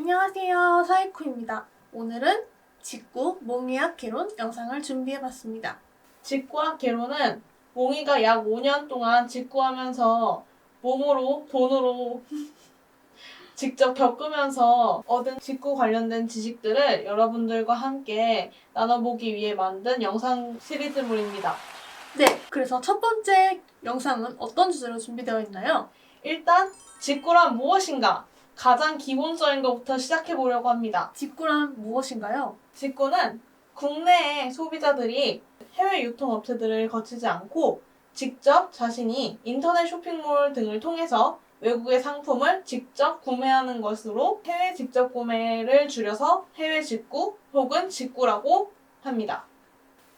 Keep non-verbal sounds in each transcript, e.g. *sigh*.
안녕하세요. 사이코입니다. 오늘은 직구 몽이학 개론 영상을 준비해봤습니다. 직구와 개로는 몽이가 약 5년 동안 직구하면서 몸으로 돈으로 *laughs* 직접 겪으면서 얻은 직구 관련된 지식들을 여러분들과 함께 나눠보기 위해 만든 영상 시리즈물입니다. 네, 그래서 첫 번째 영상은 어떤 주제로 준비되어 있나요? 일단 직구란 무엇인가? 가장 기본적인 것부터 시작해 보려고 합니다. 직구란 무엇인가요? 직구는 국내의 소비자들이 해외 유통업체들을 거치지 않고 직접 자신이 인터넷 쇼핑몰 등을 통해서 외국의 상품을 직접 구매하는 것으로 해외 직접 구매를 줄여서 해외 직구 혹은 직구라고 합니다.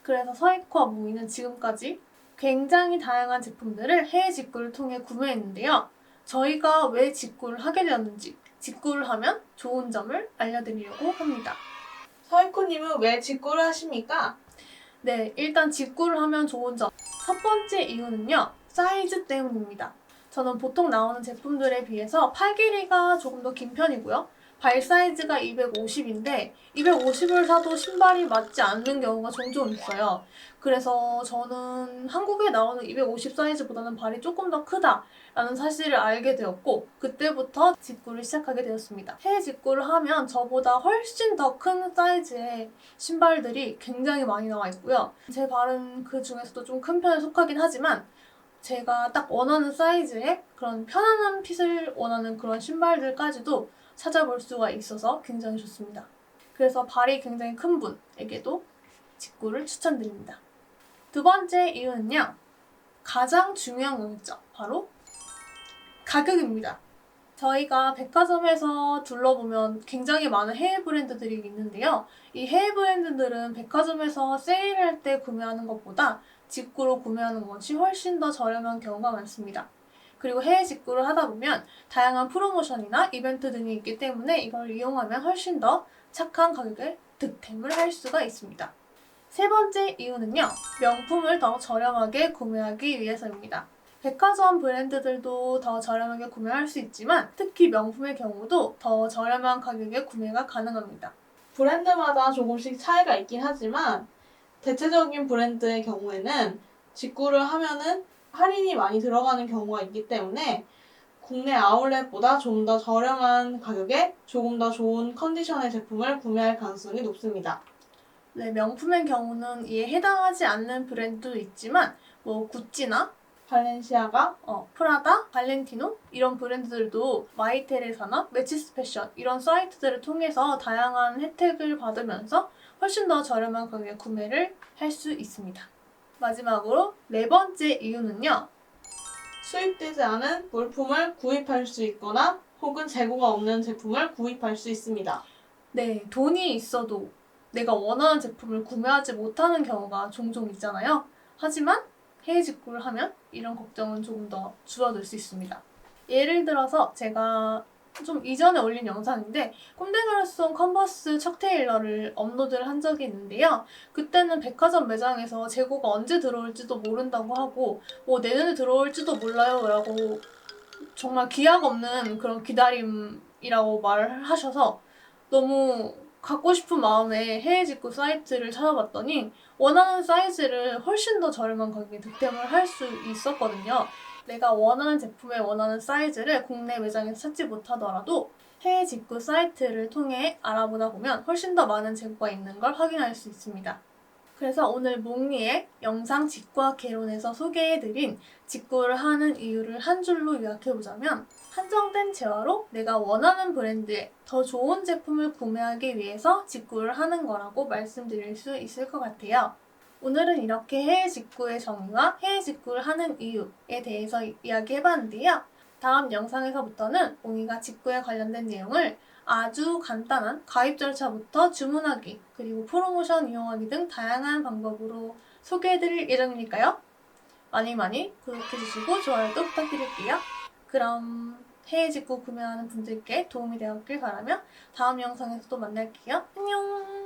그래서 서이코와 몽이는 지금까지 굉장히 다양한 제품들을 해외 직구를 통해 구매했는데요. 저희가 왜 직구를 하게 되었는지, 직구를 하면 좋은 점을 알려드리려고 합니다. 서이코님은 왜 직구를 하십니까? 네, 일단 직구를 하면 좋은 점. 첫 번째 이유는요, 사이즈 때문입니다. 저는 보통 나오는 제품들에 비해서 팔 길이가 조금 더 긴 편이고요. 발 사이즈가 250인데, 250을 사도 신발이 맞지 않는 경우가 종종 있어요. 그래서 저는 한국에 나오는 250 사이즈보다는 발이 조금 더 크다라는 사실을 알게 되었고, 그때부터 직구를 시작하게 되었습니다. 해외 직구를 하면 저보다 훨씬 더 큰 사이즈의 신발들이 굉장히 많이 나와 있고요. 제 발은 그 중에서도 좀 큰 편에 속하긴 하지만 제가 딱 원하는 사이즈의 그런 편안한 핏을 원하는 그런 신발들까지도 찾아볼 수가 있어서 굉장히 좋습니다. 그래서 발이 굉장히 큰 분에게도 직구를 추천드립니다. 두 번째 이유는요. 가장 중요한 거겠죠. 바로 가격입니다. 저희가 백화점에서 둘러보면 굉장히 많은 해외 브랜드들이 있는데요. 이 해외 브랜드들은 백화점에서 세일할 때 구매하는 것보다 직구로 구매하는 것이 훨씬 더 저렴한 경우가 많습니다. 그리고 해외 직구를 하다 보면 다양한 프로모션이나 이벤트 등이 있기 때문에 이걸 이용하면 훨씬 더 착한 가격에 득템을 할 수가 있습니다. 세 번째 이유는요, 명품을 더 저렴하게 구매하기 위해서입니다. 백화점 브랜드들도 더 저렴하게 구매할 수 있지만 특히 명품의 경우도 더 저렴한 가격에 구매가 가능합니다. 브랜드마다 조금씩 차이가 있긴 하지만 대체적인 브랜드의 경우에는 직구를 하면은 할인이 많이 들어가는 경우가 있기 때문에 국내 아울렛보다 좀 더 저렴한 가격에 조금 더 좋은 컨디션의 제품을 구매할 가능성이 높습니다. 네, 명품의 경우는 이에 해당하지 않는 브랜드도 있지만 뭐 구찌나 발렌시아가 어, 프라다, 발렌티노 이런 브랜드들도 마이테레사나 매치스 패션 이런 사이트들을 통해서 다양한 혜택을 받으면서 훨씬 더 저렴한 가격에 구매를 할 수 있습니다. 마지막으로 네 번째 이유는요. 수입되지 않은 물품을 구입할 수 있거나 혹은 재고가 없는 제품을 구입할 수 있습니다. 네, 돈이 있어도 내가 원하는 제품을 구매하지 못하는 경우가 종종 있잖아요. 하지만 해외 직구를 하면 이런 걱정은 조금 더 줄어들 수 있습니다. 예를 들어서 제가 좀 이전에 올린 영상인데 꼼데가르송 컨버스 척 테일러를 업로드를 한 적이 있는데요. 그때는 백화점 매장에서 재고가 언제 들어올지도 모른다고 하고 뭐 내년에 들어올지도 몰라요 라고 정말 기약 없는 그런 기다림이라고 말을 하셔서 너무 갖고 싶은 마음에 해외 직구 사이트를 찾아봤더니 원하는 사이즈를 훨씬 더 저렴한 가격에 득템을 할 수 있었거든요. 내가 원하는 제품의 원하는 사이즈를 국내 매장에서 찾지 못하더라도 해외 직구 사이트를 통해 알아보다 보면 훨씬 더 많은 재고가 있는 걸 확인할 수 있습니다. 그래서 오늘 몽리의 영상 직구와 개론에서 소개해드린 직구를 하는 이유를 한 줄로 요약해보자면 한정된 재화로 내가 원하는 브랜드의 더 좋은 제품을 구매하기 위해서 직구를 하는 거라고 말씀드릴 수 있을 것 같아요. 오늘은 이렇게 해외 직구의 정의와 해외 직구를 하는 이유에 대해서 이야기해봤는데요. 다음 영상에서부터는 몽이가 직구에 관련된 내용을 아주 간단한 가입 절차부터 주문하기, 그리고 프로모션 이용하기 등 다양한 방법으로 소개해드릴 예정이니까요. 많이 많이 구독해주시고 좋아요도 부탁드릴게요. 그럼 해외 직구 구매하는 분들께 도움이 되었길 바라며 다음 영상에서 또 만날게요. 안녕!